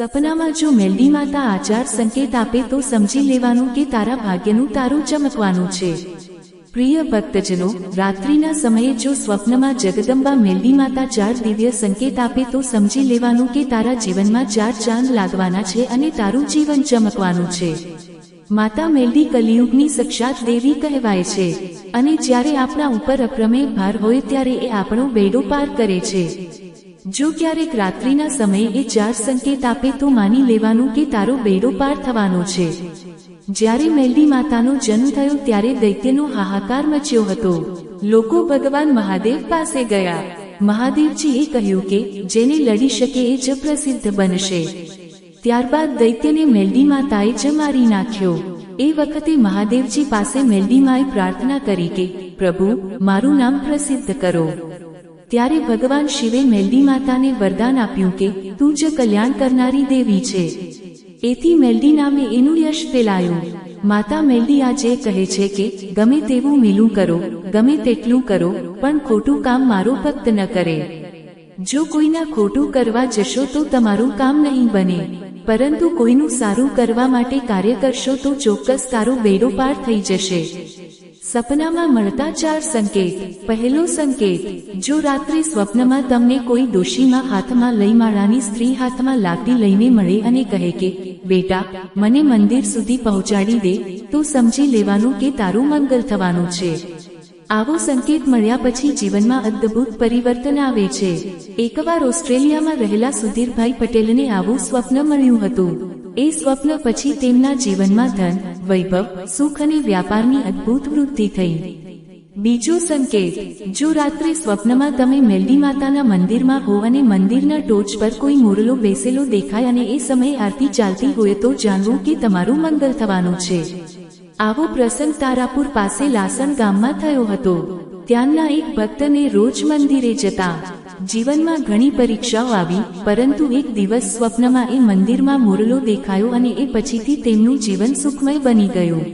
સપનામાં જો મેલડી માતા આચાર સંકેત આપે તો સમજી લેવાનું કે તારા ભાગ્યનું તારું ચમકવાનું છે. પ્રિય ભક્તજનો, રાત્રિના સમયે જો સ્વપ્નમાં જગદંબા મેલડી માતા ચાર દિવ્ય સંકેત આપે તો સમજી લેવાનું કે તારા જીવનમાં ચાર ચાંદ લાગવાના છે અને તારું જીવન ચમકવાનું છે. માતા મેલડી કલિયુગની સક્ષાત દેવી કહેવાય છે અને જ્યારે આપણા ઉપર અપ્રમેય ભાર હોય ત્યારે એ આપણો બેડો પાર કરે છે. જો ક્યારેક રાત્રિના સમયે એ ચાર સંકેત આપે તો માની લેવાનું કે તારો બેડો પાર થવાનો છે. જ્યારે મેલડી માતાનો જન્મ થયો ત્યારે દૈત્યનો હાહાકાર મચ્યો હતો. લોકો ભગવાન મહાદેવ પાસે ગયા. મહાદેવજીએ કહ્યું કે જેને લડી શકે એ જ પ્રસિદ્ધ બનશે. ત્યારબાદ દૈત્યને મેલડી માતાએ જ મારી નાખ્યો. એ વખતે મહાદેવજી પાસે મેલડી માએ પ્રાર્થના કરી કે, પ્રભુ, મારું નામ પ્રસિદ્ધ કરો. ત્યારે ભગવાન શિવે મેલડી માતાને વરદાન આપ્યું કે, તું જ કલ્યાણ કરનારી દેવી છે. એથી મેલડી નામે એનું યશ ફેલાયું. માતા મેલડી આજે કહે છે કે, ગમે તેવું મિલું કરો, ગમે તેટલું કરો, પણ ખોટું કામ મારો ભક્ત ન કરે. જો કોઈના ખોટું કરવા જશો તો તમારું કામ નહીં બને. પરંતુ કોઈનું સારું કરવા માટે કાર્ય કરશો તો ચોક્કસ તારો બેડો પાર થઈ જશે. સપનામાં મળતા ચાર સંકેત. પહેલો સંકેત, જો રાત્રે સ્વપ્નમાં તમને કોઈ દોષીમાં હાથમાં લઈ માળાની સ્ત્રી હાથમાં લાકડી લઈને મળે અને કહે કે, બેટા, મને મંદિર સુધી પહોંચાડી દે, તો સમજી લેવાનું કે તારું મંગલ થવાનું છે. આવો સંકેત મળ્યા પછી જીવનમાં અદ્ભુત પરિવર્તન આવે છે. એકવાર ઓસ્ટ્રેલિયામાં રહેલા સુધીરભાઈ પટેલને આવું સ્વપ્ન મળ્યું હતું. એ સ્વપ્ન પછી તેમના જીવનમાં ધન, વૈભવ, સુખ અને વ્યાપારની અદ્ભુત વૃદ્ધિ થઈ. બીજો સંકેત, જો રાત્રે સ્વપ્નમાં તમે મેલડી માતાના મંદિરમાં હો અને મંદિરના ટોચ પર કોઈ મુરલો બેસેલો દેખાય અને એ સમયે આરતી ચાલતી હોય તો જાણવું કે તમારું મંગલ થવાનું છે. આવો પ્રસંગ તારાપુર પાસે લાસણ ગામમાં થયો હતો. ત્યાંના એક ભક્તને રોજ મંદિરે જતા જીવનમાં ઘણી પરીક્ષાઓ આવી, પરંતુ એક દિવસ સ્વપ્નમાં એ મંદિરમાં મુરલો દેખાયો અને એ પછીથી તેમનું જીવન સુખમય બની ગયું.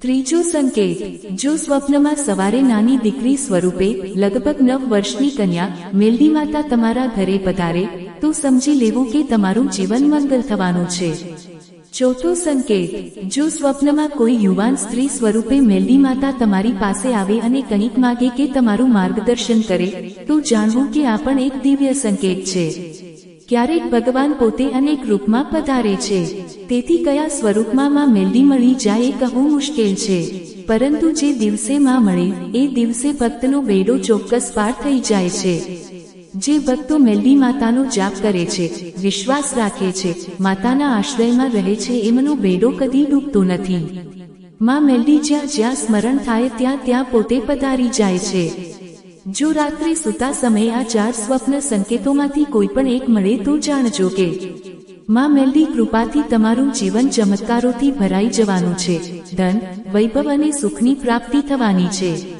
ત્રીજો સંકેત, જો સ્વપ્નમાં સવારે નાની દીકરી સ્વરૂપે, લગભગ નવ વર્ષની કન્યા મેલડી માતા તમારા ઘરે પધારે, તો સમજી લેવું કે તમારું જીવન મંગલ થવાનું છે. ચોથો સંકેત, જો સ્વપ્નમાં કોઈ યુવાન સ્ત્રી સ્વરૂપે મેલડી માતા તમારી પાસે આવે અને કંઈક માગે કે તમારું માર્ગદર્શન કરે, તો જાણવું કે આ પણ એક દિવ્ય સંકેત છે. ક્યારેક ભગવાન પોતે અનેક રૂપમાં પધારે છે. તેથી કયા સ્વરૂપમાં માં મેલડી મળી જાય એ કહું મુશ્કેલ છે. પરંતુ જે દિવસે માં મળે, એ દિવસે ભક્તનો બેડો ચોક્કસ પાર થઈ જાય છે. જે ભક્તો મેલડી માતાનો જાપ કરે છે, વિશ્વાસ રાખે છે, માતાના આશ્રયમાં રહે છે, એમનો બેડો કદી ડૂબતો નથી. માં મેલડી જ્યાં જ્યાં સ્મરણ થાય ત્યાં ત્યાં પોતે પધારી જાય છે. જો રાત્રે સૂતા સમયે આ ચાર સ્વપ્ન સંકેતોમાંથી કોઈ પણ એક મળે તો જાણજો કે, માં મેલડી કૃપાથી તમારું જીવન ચમત્કારોથી ભરાઈ જવાનું છે. ધન, વૈભવ અને સુખની પ્રાપ્તિ થવાની છે.